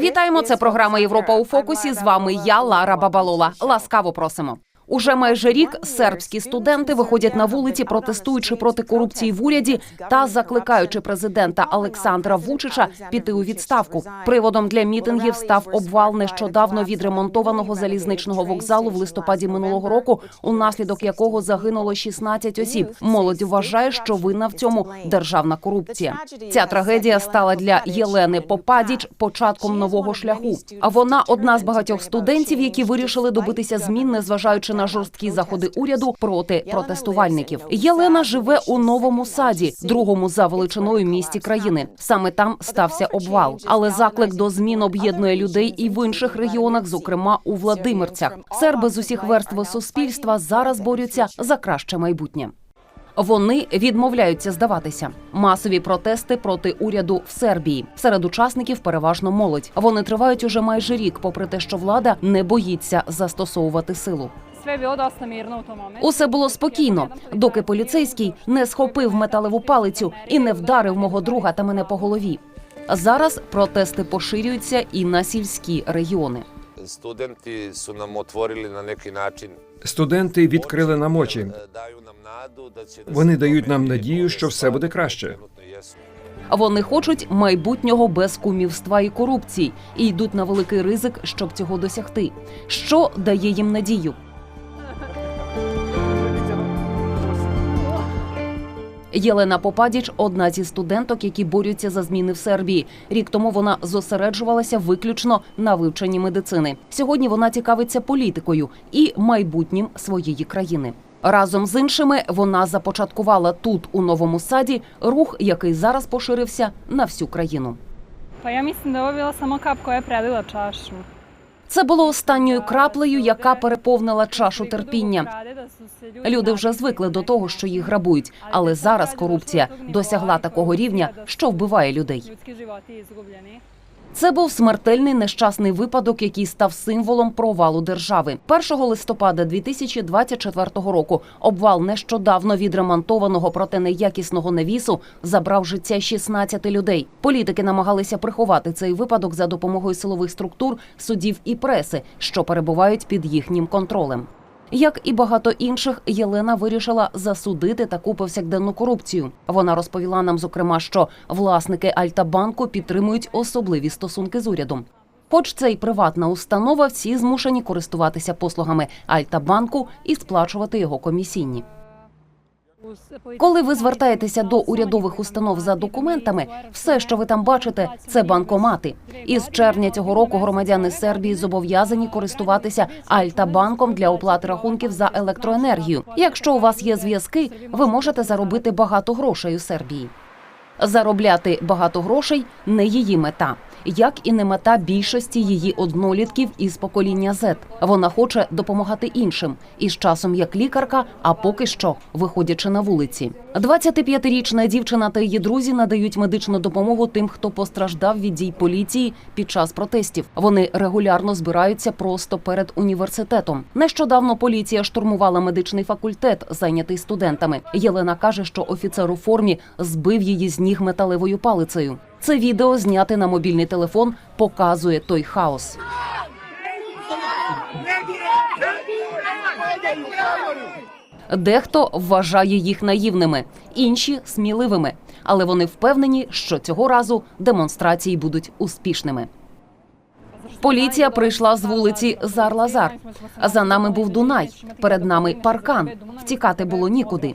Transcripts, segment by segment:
Вітаємо. Це програма Європа у фокусі. З вами я, Лара Бабалола. Ласкаво просимо. Уже майже рік сербські студенти виходять на вулиці, протестуючи проти корупції в уряді та закликаючи президента Олександра Вучича піти у відставку. Приводом для мітингів став обвал нещодавно відремонтованого залізничного вокзалу в листопаді минулого року, унаслідок якого загинуло 16 осіб. Молодь вважає, що винна в цьому державна корупція. Ця трагедія стала для Єлени Попадіч початком нового шляху. А вона одна з багатьох студентів, які вирішили добитися змін, незважаючи на жорсткі заходи уряду проти протестувальників. Єлена живе у новому саді, другому за величиною місті країни. Саме там стався обвал. Але заклик до змін об'єднує людей і в інших регіонах, зокрема у Владимирцях. Серби з усіх верств суспільства зараз борються за краще майбутнє. Вони відмовляються здаватися. Масові протести проти уряду в Сербії. Серед учасників переважно молодь. Вони тривають уже майже рік, попри те, що влада не боїться застосовувати силу. Усе було спокійно, доки поліцейський не схопив металеву палицю і не вдарив мого друга та мене по голові. Зараз протести поширюються і на сільські регіони. Su nam otvorili na neki način Студенти відкрили нам очі. da Вони дають нам надію, що все буде краще. Вони хочуть майбутнього без кумівства і корупції і йдуть на великий ризик, щоб цього досягти. Що дає їм надію? Єлена Попадіч одна зі студенток, які борються за зміни в Сербії. Рік тому вона зосереджувалася виключно на вивченні медицини. Сьогодні вона цікавиться політикою і майбутнім своєї країни. Разом з іншими вона започаткувала тут, у новому саді, рух, який зараз поширився на всю країну. Ja mislim da je ovo bila samo kap koja je prelila. Це було останньою краплею, яка переповнила чашу терпіння. Люди вже звикли до того, що їх грабують, але зараз корупція досягла такого рівня, що вбиває людей. Це був смертельний нещасний випадок, який став символом провалу держави. 1 листопада 2024 року обвал нещодавно відремонтованого проте неякісного навісу забрав життя 16 людей. Політики намагалися приховати цей випадок за допомогою силових структур, судів і преси, що перебувають під їхнім контролем. Як і багато інших, Єлена вирішила засудити таку повсякденну корупцію. Вона розповіла нам, зокрема, що власники Альтабанку підтримують особливі стосунки з урядом. Хоч це й приватна установа, всі змушені користуватися послугами Альтабанку і сплачувати його комісійні. Коли ви звертаєтеся до урядових установ за документами, все, що ви там бачите, це банкомати. Із червня цього року громадяни Сербії зобов'язані користуватися Альта-банком для оплати рахунків за електроенергію. Якщо у вас є зв'язки, ви можете заробити багато грошей у Сербії. Заробляти багато грошей не її мета, як і не мета більшості її однолітків із покоління Z. Вона хоче допомагати іншим і з часом як лікарка, а поки що виходячи на вулиці. 25-річна дівчина та її друзі надають медичну допомогу тим, хто постраждав від дій поліції під час протестів. Вони регулярно збираються просто перед університетом. Нещодавно поліція штурмувала медичний факультет, зайнятий студентами. Єлена каже, що офіцер у формі збив її з ніг металевою палицею. Це відео зняте на мобільний телефон показує той хаос. Дехто вважає їх наївними, інші сміливими, але вони впевнені, що цього разу демонстрації будуть успішними. Поліція прийшла з вулиці Зар-Лазар. За нами був Дунай, перед нами паркан. Втікати було нікуди.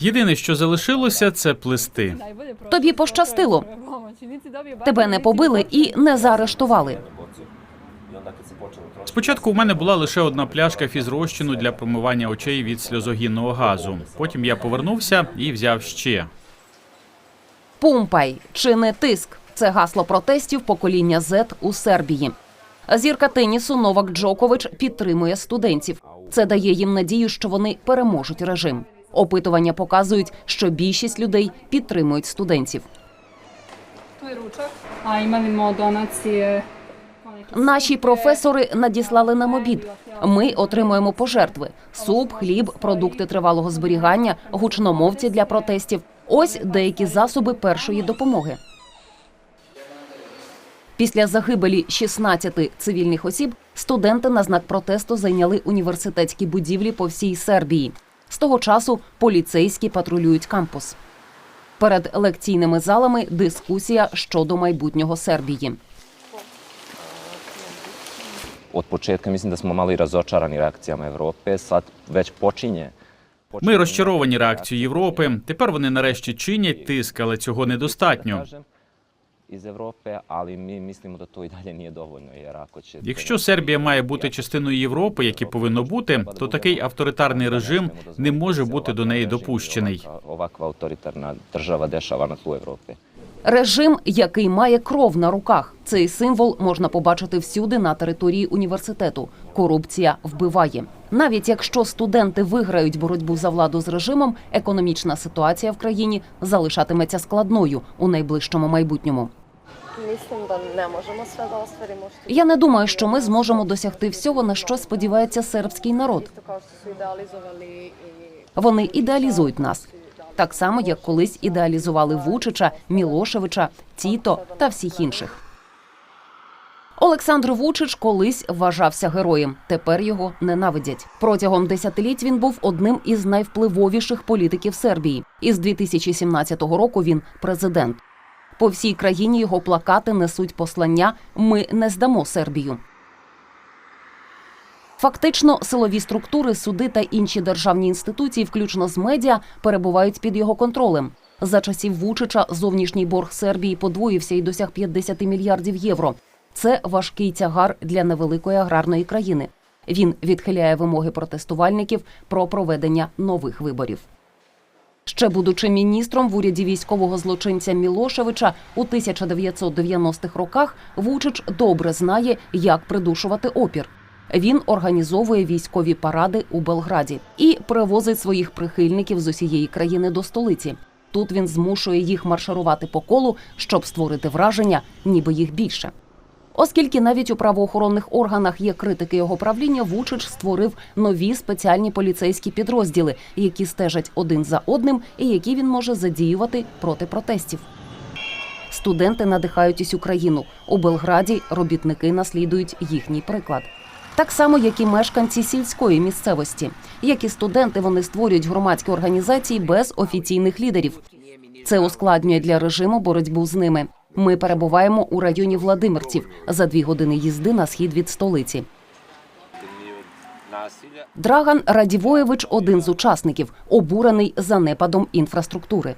Єдине, що залишилося, це плести. Тобі пощастило. Тебе не побили і не заарештували. Спочатку у мене була лише одна пляшка фізрозчину для промивання очей від сльозогінного газу. Потім я повернувся і взяв ще. Пумпай чи не тиск це гасло протестів покоління Z у Сербії. Зірка тенісу Новак Джокович підтримує студентів. Це дає їм надію, що вони переможуть режим. Опитування показують, що більшість людей підтримують студентів. Smo donacije. Наші професори надіслали нам обід. Ми отримуємо пожертви: суп, хліб, продукти тривалого зберігання, гучномовці для протестів. Ось деякі засоби першої допомоги. Після загибелі 16 цивільних осіб студенти на знак протесту зайняли університетські будівлі по всій Сербії. З того часу поліцейські патрулюють кампус. Перед лекційними залами дискусія щодо майбутнього Сербії. Od početka mislim da smo mali razočarani reakcijama Evrope, sad već počinje. Ми розчаровані реакцією Європи. Тепер вони нарешті чинять тиск, але цього недостатньо. Iz Evrope, ali mi mislimo da to i dalje nije dovoljno, jer ako će... Якщо Сербія має бути частиною Європи, як і повинно бути, то такий авторитарний режим не може бути до неї допущений. Ovakva autoritarna država dešava na tlu Evrope. Режим, який має кров на руках. Цей символ можна побачити всюди на території університету. Корупція вбиває. Навіть якщо студенти виграють боротьбу за владу з режимом, економічна ситуація в країні залишатиметься складною у найближчому майбутньому. Я не думаю, що ми зможемо досягти всього, на що сподівається сербський народ. Вони ідеалізують нас. Так само, як колись ідеалізували Вучича, Мілошевича, Тіто та всіх інших. Олександр Вучич колись вважався героєм. Тепер його ненавидять. Протягом десятиліть він був одним із найвпливовіших політиків Сербії. Із 2017 року він президент. По всій країні його плакати несуть послання Ми не здамо Сербію. Фактично, силові структури, суди та інші державні інституції, включно з медіа, перебувають під його контролем. За часів Вучича зовнішній борг Сербії подвоївся і досяг 50 мільярдів євро. Це важкий тягар для невеликої аграрної країни. Він відхиляє вимоги протестувальників про проведення нових виборів. Ще будучи міністром в уряді військового злочинця Мілошевича у 1990-х роках, Вучич добре знає, як придушувати опір. Він організовує військові паради у Белграді і привозить своїх прихильників з усієї країни до столиці. Тут він змушує їх марширувати по колу, щоб створити враження, ніби їх більше. Оскільки навіть у правоохоронних органах є критики його правління, Вучич створив нові спеціальні поліцейські підрозділи, які стежать один за одним і які він може задіювати проти протестів. Студенти надихають усю країну. У Белграді робітники наслідують їхній приклад. Так само, як і мешканці сільської місцевості. Як і студенти, вони створюють громадські організації без офіційних лідерів. Це ускладнює для режиму боротьбу з ними. Ми перебуваємо у районі Владимирців за дві години їзди на схід від столиці. Драган Радівоєвич один з учасників, обурений занепадом інфраструктури.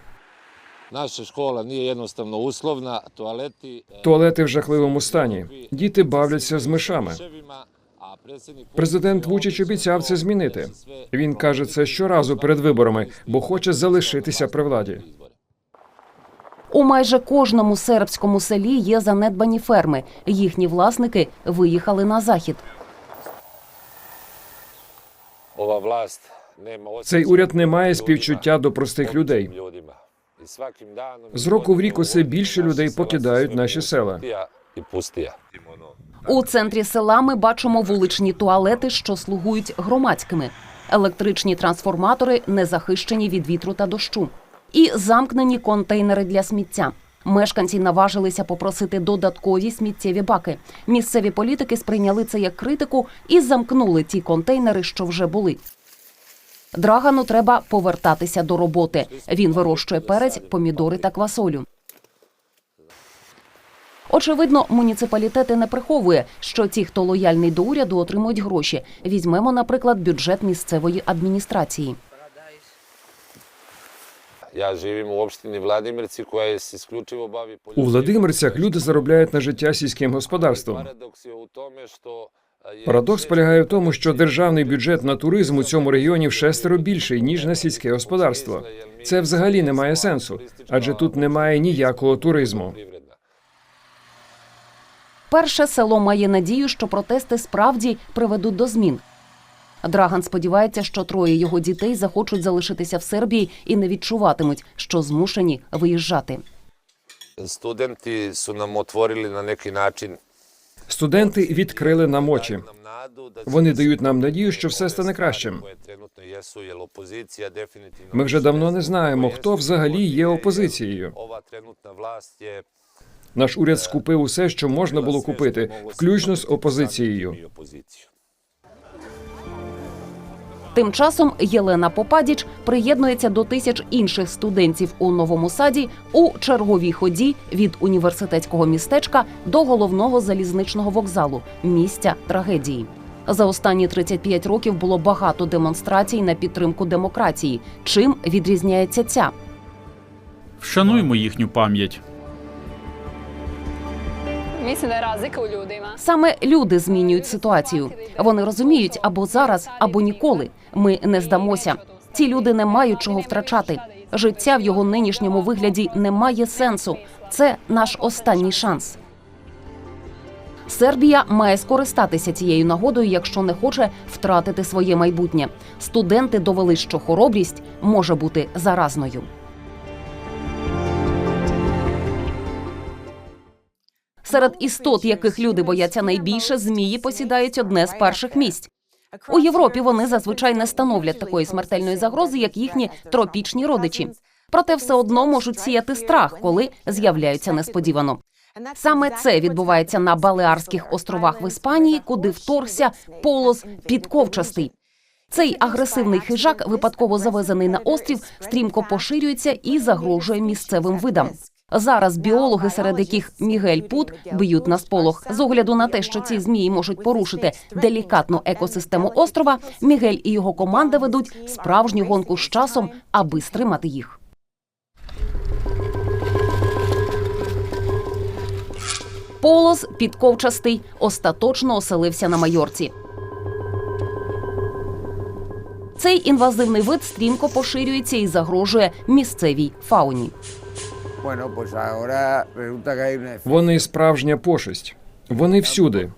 Naša škola nije jednostavno uslovna, toaleti... e, Туалети в жахливому стані. Діти бавляться з мишами. Президент Вучич обіцяв це змінити. Він каже це щоразу перед виборами, бо хоче залишитися при владі. У майже кожному сербському селі є занедбані ферми. Їхні власники виїхали на захід. Цей уряд не має співчуття до простих людей. З року в рік усе більше людей покидають наші села. У центрі села ми бачимо вуличні туалети, що слугують громадськими, електричні трансформатори, не захищені від вітру та дощу, і замкнені контейнери для сміття. Мешканці наважилися попросити додаткові сміттєві баки. Місцеві політики сприйняли це як критику і замкнули ті контейнери, що вже були. Драгану треба повертатися до роботи. Він вирощує перець, помідори та квасолю. Очевидно, муніципалітети не приховує, що ті, хто лояльний до уряду, отримують гроші. Візьмемо, наприклад, бюджет місцевої адміністрації. Vladimirci koja se isključivo У. Владимирцях люди заробляють на життя сільським господарством. Парадокс полягає в тому, що державний бюджет на туризм у цьому регіоні в шестеро більший ніж на сільське господарство. Це взагалі не має сенсу, адже тут немає ніякого туризму. Перше село має надію, що протести справді приведуть до змін. Драган сподівається, що троє його дітей захочуть залишитися в Сербії і не відчуватимуть, що змушені виїжджати. Studenti su nam otvorili na neki način Студенти відкрили нам очі. Вони дають нам надію, що все стане кращим. Ми вже давно не знаємо, хто взагалі є опозицією. Наш уряд скупив усе, що можна було купити, включно з опозицією. Тим часом Єлена Попадіч приєднується до тисяч інших студентів у новому саді у черговій ході від університетського містечка до головного залізничного вокзалу місця трагедії. За останні 35 років було багато демонстрацій на підтримку демократії. Чим відрізняється ця? Вшануймо їхню пам'ять. Саме люди змінюють ситуацію. Вони розуміють або зараз, або ніколи. Ми не здамося. Ці люди не мають чого втрачати. Життя в його нинішньому вигляді не має сенсу. Це наш останній шанс. Сербія має скористатися цією нагодою, якщо не хоче втратити своє майбутнє. Студенти довели, що хоробрість може бути заразною. Серед істот, яких люди бояться найбільше, змії посідають одне з перших місць. У Європі вони зазвичай не становлять такої смертельної загрози, як їхні тропічні родичі. Проте все одно можуть сіяти страх, коли з'являються несподівано. Саме це відбувається на Балеарських островах в Іспанії, куди вторгся полос підковчастий. Цей агресивний хижак, випадково завезений на острів, стрімко поширюється і загрожує місцевим видам. Зараз біологи, серед яких Мігель Пут, б'ють на сполох. З огляду на те, що ці змії можуть порушити делікатну екосистему острова, Мігель і його команда ведуть справжню гонку з часом, аби стримати їх. Полос підковчастий остаточно оселився на майорці. Цей інвазивний вид стрімко поширюється і загрожує місцевій фауні. Вони справжня пошесть. Вони всюди.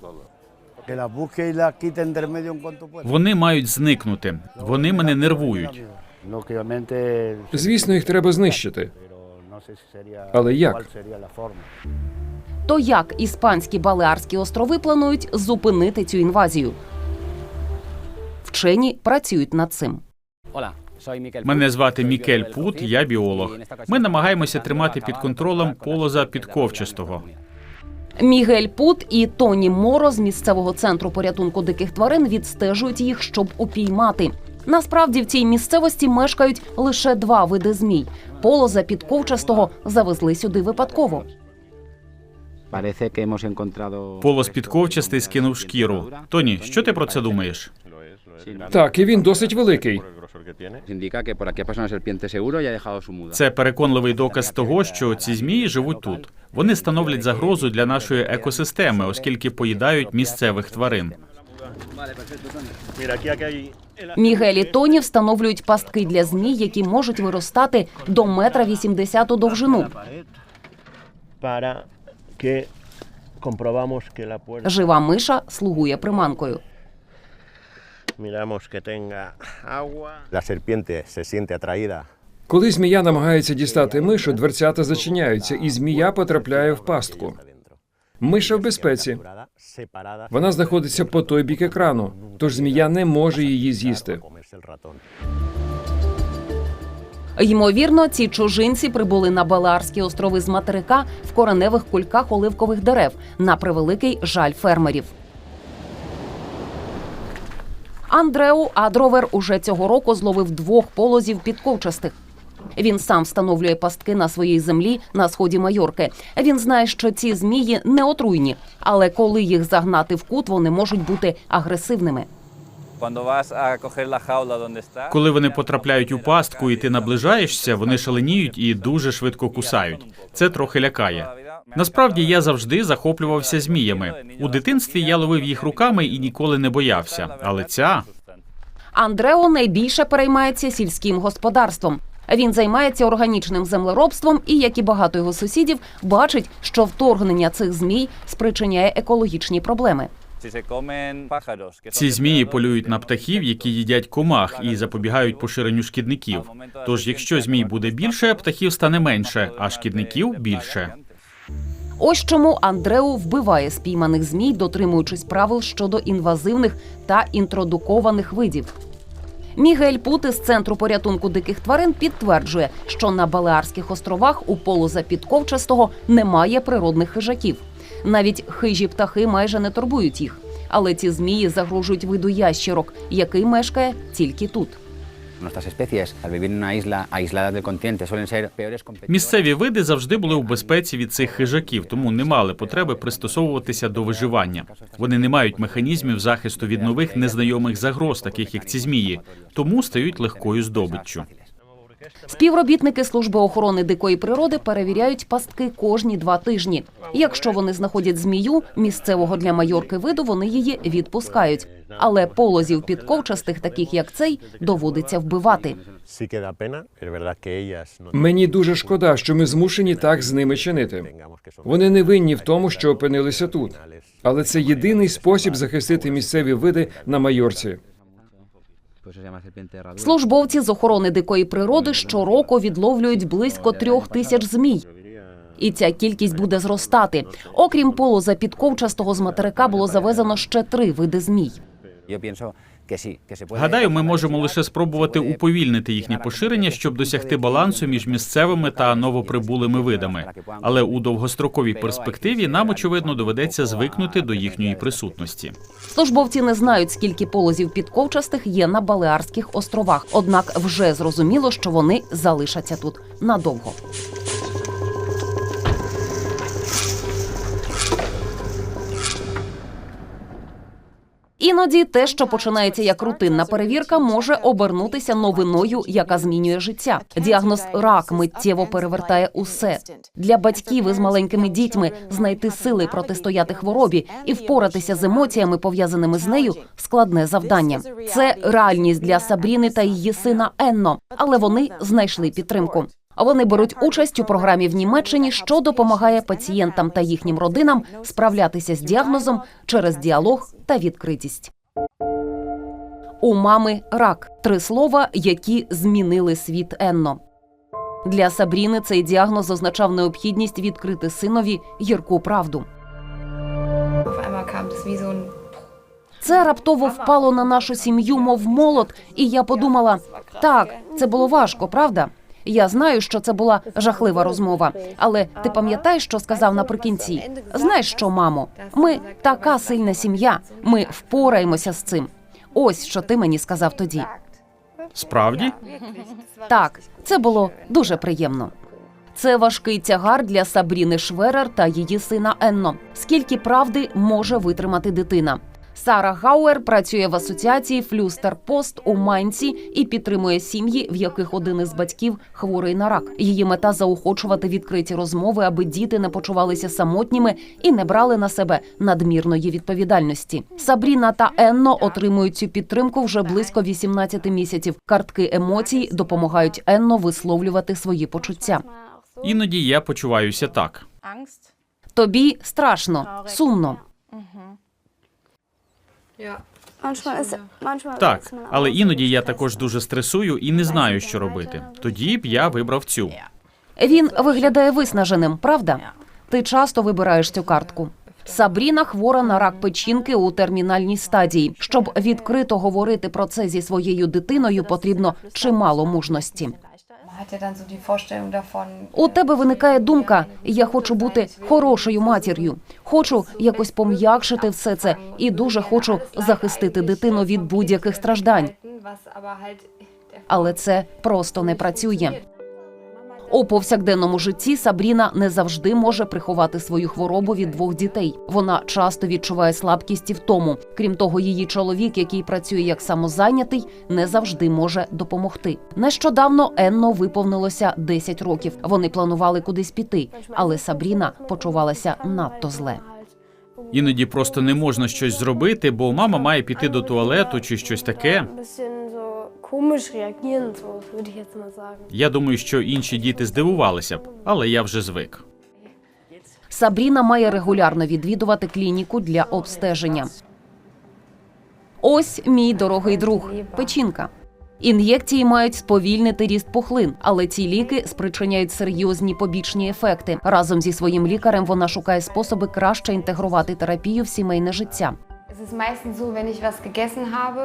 Вони мають зникнути. Вони мене нервують. Звісно, їх треба знищити. Але як? То як іспанські Балеарські острови планують зупинити цю інвазію? Вчені працюють над цим. Мене звати Мікель Пут, я біолог. Ми намагаємося тримати під контролем полоза підковчастого. Мігель Пут і Тоні Моро з місцевого центру порятунку диких тварин відстежують їх, щоб упіймати. Насправді в цій місцевості мешкають лише два види змій. Полоза підковчастого завезли сюди випадково. Полос підковчастий скинув шкіру. Тоні, що ти про це думаєш? Так, і він досить великий. Це переконливий доказ того, що ці змії живуть тут. Вони становлять загрозу для нашої екосистеми, оскільки поїдають місцевих тварин. Мігель і Тоні встановлюють пастки для змій, які можуть виростати до метра вісімдесят у довжину. Жива миша слугує приманкою. Miramos que tenga agua. La serpiente se siente atraída Коли змія намагається дістати мишу, дверцята зачиняються, і змія потрапляє в пастку. Миша в безпеці. Вона знаходиться по той бік екрану, тож змія не може її з'їсти. Ймовірно, ці чужинці прибули на Балеарські острови з материка в кореневих кульках оливкових дерев на превеликий жаль фермерів. Андреу Адровер уже цього року зловив двох полозів підковчастих. Він сам встановлює пастки на своїй землі на сході Майорки. Він знає, що ці змії не отруйні, але коли їх загнати в кут, вони можуть бути агресивними. Коли вони потрапляють у пастку і ти наближаєшся, вони шаленіють і дуже швидко кусають. Це трохи лякає. Насправді я завжди захоплювався зміями. У дитинстві я ловив їх руками і ніколи не боявся. Але ця Андрео найбільше переймається сільським господарством. Він займається органічним землеробством і, як і багато його сусідів, бачить, що вторгнення цих змій спричиняє екологічні проблеми. ці змії полюють на птахів, які їдять комах і запобігають поширенню шкідників. Тож, якщо змій буде більше, птахів стане менше, а шкідників більше. Ось чому Андреу вбиває спійманих змій, дотримуючись правил щодо інвазивних та інтродукованих видів. Мігель Пути з центру порятунку диких тварин підтверджує, що на Балеарських островах у полоза підковчастого немає природних хижаків. Навіть хижі птахи майже не турбують їх. Але ці змії загрожують виду ящерок, який мешкає тільки тут. Nuestras especies, al vivir en una isla aislada del continente, suelen ser peores. Місцеві види завжди були у безпеці від цих хижаків, тому не мали потреби пристосовуватися до виживання. Вони не мають механізмів захисту від нових незнайомих загроз, таких як ці змії, тому стають легкою здобиччю. Співробітники служби охорони дикої природи перевіряють пастки кожні два тижні. Якщо вони знаходять змію місцевого для майорки виду, вони її відпускають. Але полозів підковчастих, таких як цей, доводиться вбивати. Мені дуже шкода, що ми змушені так з ними чинити. Вони не винні в тому, що опинилися тут. Але це єдиний спосіб захистити місцеві види на майорці. Службовці з охорони дикої природи щороку відловлюють близько трьох тисяч змій. І ця кількість буде зростати. Окрім полоза підковчастого з материка було завезено ще три види змій. Puede. Гадаю, ми можемо лише спробувати уповільнити їхнє поширення, щоб досягти балансу між місцевими та новоприбулими видами. Але у довгостроковій перспективі нам очевидно доведеться звикнути до їхньої присутності. Службовці не знають, скільки полозів підковчастих є на Балеарських островах. Однак вже зрозуміло, що вони залишаться тут надовго. Іноді те, що починається як рутинна перевірка, може обернутися новиною, яка змінює життя. Діагноз рак миттєво перевертає усе для батьків із маленькими дітьми. Знайти сили протистояти хворобі і впоратися з емоціями, пов'язаними з нею, складне завдання. Це реальність для Сабріни та її синаЕнно, але вони знайшли підтримку. Вони беруть участь у програмі в Німеччині, що допомагає пацієнтам та їхнім родинам справлятися з діагнозом через діалог та відкритість. У мами рак три слова, які змінили світЕнно. Для Сабріни цей діагноз означав необхідність відкрити синові гірку правду. Це раптово впало на нашу сім'ю, мов молот, і я подумала: так, це було важко, правда? Я знаю, що це була жахлива розмова, але ти пам'ятаєш, що сказав наприкінці? Знаєш що, мамо? Ми така сильна сім'я. Ми впораємося з цим. Ось що ти мені сказав тоді. Справді, Так, це було дуже приємно. Це важкий тягар для Сабріни Шверер та її синаЕнно. Скільки правди може витримати дитина? Сара Гауер працює в асоціації Флюстер Пост у Майнці і підтримує сім'ї, в яких один із батьків хворий на рак. Її мета заохочувати відкриті розмови, аби діти не почувалися самотніми і не брали на себе надмірної відповідальності. Сабріна та Енно отримують цю підтримку вже близько 18 місяців. Картки емоцій допомагають Енно висловлювати свої почуття. іноді я почуваюся так. Тобі страшно, сумно. Ja. Так, але іноді я також дуже стресую і не знаю, що робити. Тоді б я вибрав цю. Він виглядає виснаженим, правда? Ти часто вибираєш цю картку. Сабріна хвора на рак печінки у термінальній стадії. Щоб відкрито говорити про це зі своєю дитиною, потрібно чимало мужності. У тебе виникає думка: я хочу бути хорошою матір'ю, хочу якось пом'якшити все це, і дуже хочу захистити дитину від будь-яких страждань. Але це просто не працює. У повсякденному житті Сабріна не завжди може приховати свою хворобу від двох дітей. Вона часто відчуває слабкість і втому. Крім того, її чоловік, який працює як самозайнятий, не завжди може допомогти. НещодавноЕнно виповнилося 10 років. Вони планували кудись піти, але Сабріна почувалася надто зле. Іноді просто не можна щось зробити, бо мама має піти до туалету чи щось таке. Komisch reagieren, so würde ich jetzt mal sagen. Я думаю, що інші діти здивувалися б, але я вже звик. Сабріна має регулярно відвідувати клініку для обстеження. Ось мій дорогий друг печінка. Ін'єкції мають сповільнити ріст пухлин, але ці ліки спричиняють серйозні побічні ефекти. Разом зі своїм лікарем вона шукає способи краще інтегрувати терапію в сімейне життя. Es ist meistens so, wenn ich was gegessen habe,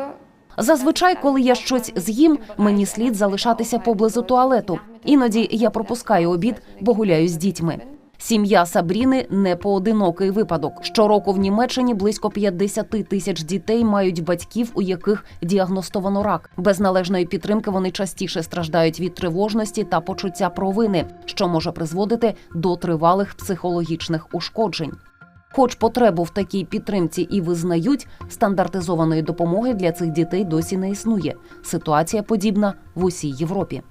Зазвичай, коли я щось з'їм, мені слід залишатися поблизу туалету. Іноді я пропускаю обід, бо гуляю з дітьми. Сім'я Сабріни не поодинокий випадок. Щороку в Німеччині близько 50 тисяч дітей мають батьків, у яких діагностовано рак. Без належної підтримки вони частіше страждають від тривожності та почуття провини, що може призводити до тривалих психологічних ушкоджень. Хоч потребу в такій підтримці і визнають, стандартизованої допомоги для цих дітей досі не існує. Ситуація подібна в усій Європі.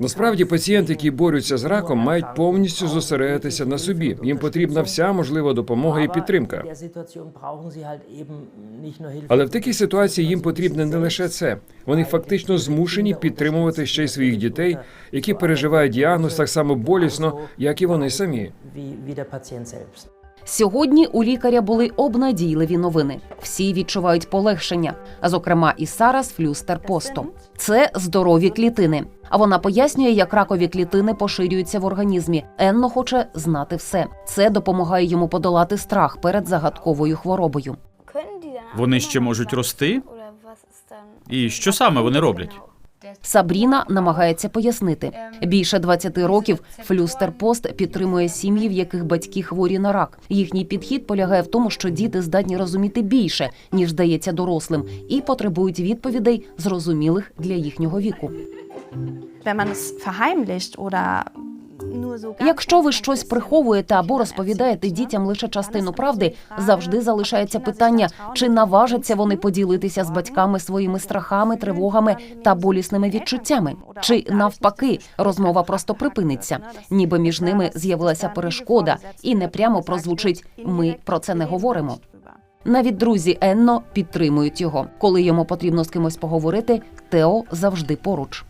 Насправді пацієнти, які борються з раком, мають повністю зосередитися на собі. Їм потрібна вся можлива допомога і підтримка. Але в такій ситуації їм потрібне не лише це. Вони фактично змушені підтримувати ще й своїх дітей, які переживають діагноз так само болісно, як і вони самі. Сьогодні у лікаря були обнадійливі новини. Всі відчувають полегшення, зокрема і Сарас Флюстер Посто. Це здорові клітини. А вона пояснює, як ракові клітини поширюються в організмі.Енно хоче знати все. Це допомагає йому подолати страх перед загадковою хворобою. Вони ще можуть рости? І що саме вони роблять? Сабріна намагається пояснити. Більше 20 років Флюстер Пост підтримує сім'ї, в яких батьки хворі на рак. Їхній підхід полягає в тому, що діти здатні розуміти більше, ніж здається дорослим, і потребують відповідей, зрозумілих для їхнього віку. Wenn man es verheimlicht oder Якщо ви щось приховуєте або розповідаєте дітям лише частину правди, завжди залишається питання, чи наважаться вони поділитися з батьками своїми страхами, тривогами та болісними відчуттями, чи навпаки, розмова просто припиниться, ніби між ними з'явилася перешкода, і непрямо прозвучить Ми про це не говоримо. Навіть друзі Енно підтримують його. Коли йому потрібно з кимось поговорити, Тео завжди поруч.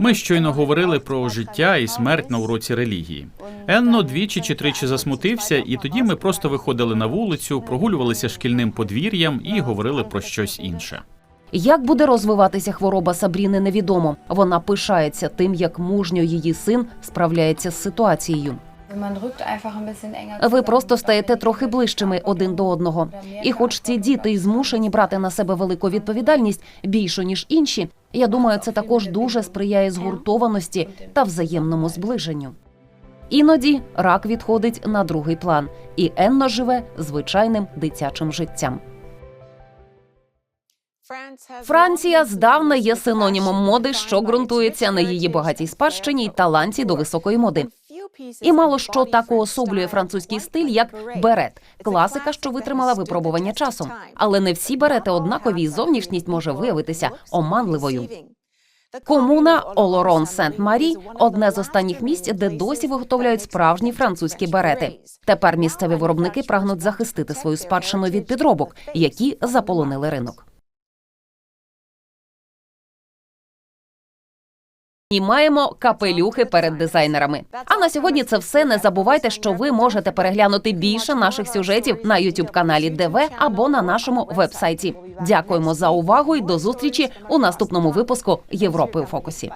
Ми щойно говорили про життя і смерть на уроці релігії. Енно двічі чи тричі засмутився, і тоді ми просто виходили на вулицю, прогулювалися шкільним подвір'ям і говорили про щось інше. Як буде розвиватися хвороба Сабріни, невідомо. Вона пишається тим, як мужньо її син справляється з ситуацією. Ви просто стаєте трохи ближчими один до одного. І, хоч ці діти й змушені брати на себе велику відповідальність більшу ніж інші, я думаю, це також дуже сприяє згуртованості та взаємному зближенню. Іноді рак відходить на другий план, і Енно живе звичайним дитячим життям. Франція здавна є синонімом моди, що ґрунтується на її багатій спадщині й таланті до високої моди. І мало що так уособлює французький стиль, як берет, класика, що витримала випробування часом. Але не всі берети однакові, і зовнішність може виявитися оманливою. Комуна Олорон Сент Марі одне з останніх місць, де досі виготовляють справжні французькі берети. Тепер місцеві виробники прагнуть захистити свою спадщину від підробок, які заполонили ринок. І маємо капелюхи перед дизайнерами. А на сьогодні це все. Не забувайте, що ви можете переглянути більше наших сюжетів на youtube каналі ДВ або на нашому вебсайті. Дякуємо за увагу і до зустрічі у наступному випуску Європи у фокусі.